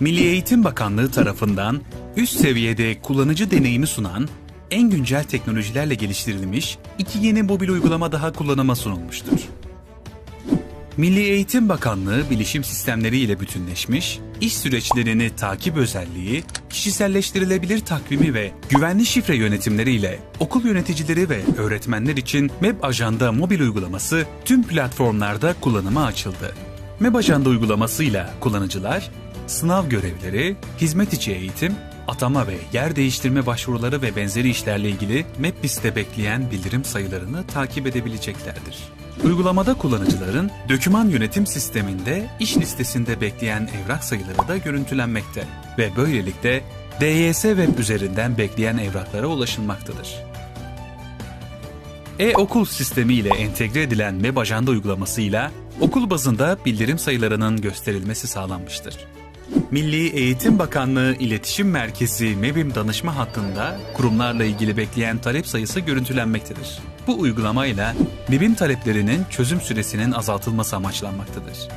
Milli Eğitim Bakanlığı tarafından üst seviyede kullanıcı deneyimi sunan en güncel teknolojilerle geliştirilmiş iki yeni mobil uygulama daha kullanıma sunulmuştur. Milli Eğitim Bakanlığı bilişim sistemleri ile bütünleşmiş, iş süreçlerini takip özelliği, kişiselleştirilebilir takvimi ve güvenli şifre yönetimleriyle okul yöneticileri ve öğretmenler için MEB Ajanda mobil uygulaması tüm platformlarda kullanıma açıldı. MEB Ajanda uygulamasıyla kullanıcılar sınav görevleri, hizmet içi eğitim, atama ve yer değiştirme başvuruları ve benzeri işlerle ilgili MEBBİS'te bekleyen bildirim sayılarını takip edebileceklerdir. Uygulamada kullanıcıların döküman yönetim sisteminde iş listesinde bekleyen evrak sayıları da görüntülenmekte ve böylelikle DYS Web üzerinden bekleyen evraklara ulaşılmaktadır. E-okul sistemi ile entegre edilen MEB Ajanda uygulamasıyla okul bazında bildirim sayılarının gösterilmesi sağlanmıştır. Milli Eğitim Bakanlığı İletişim Merkezi MEBİM danışma hattında kurumlarla ilgili bekleyen talep sayısı görüntülenmektedir. Bu uygulamayla MEBİM taleplerinin çözüm süresinin azaltılması amaçlanmaktadır.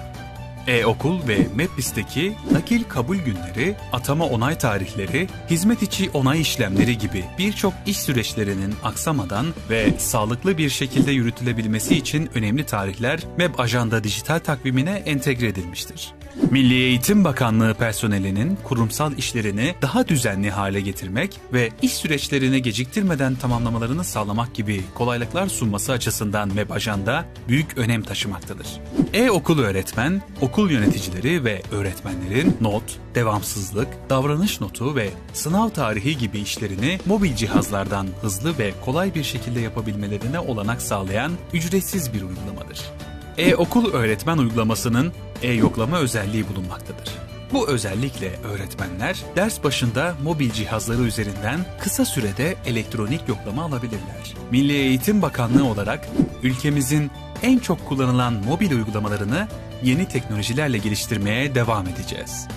E-okul ve MEBBİS'teki nakil kabul günleri, atama onay tarihleri, hizmet içi onay işlemleri gibi birçok iş süreçlerinin aksamadan ve sağlıklı bir şekilde yürütülebilmesi için önemli tarihler MEB Ajanda dijital takvimine entegre edilmiştir. Milli Eğitim Bakanlığı personelinin kurumsal işlerini daha düzenli hale getirmek ve iş süreçlerini geciktirmeden tamamlamalarını sağlamak gibi kolaylıklar sunması açısından MEB Ajanda büyük önem taşımaktadır. E-okul öğretmen, okul yöneticileri ve öğretmenlerin not, devamsızlık, davranış notu ve sınav tarihi gibi işlerini mobil cihazlardan hızlı ve kolay bir şekilde yapabilmelerine olanak sağlayan ücretsiz bir uygulamadır. E-okul öğretmen uygulamasının e-yoklama özelliği bulunmaktadır. Bu özellikle öğretmenler ders başında mobil cihazları üzerinden kısa sürede elektronik yoklama alabilirler. Milli Eğitim Bakanlığı olarak ülkemizin en çok kullanılan mobil uygulamalarını yeni teknolojilerle geliştirmeye devam edeceğiz.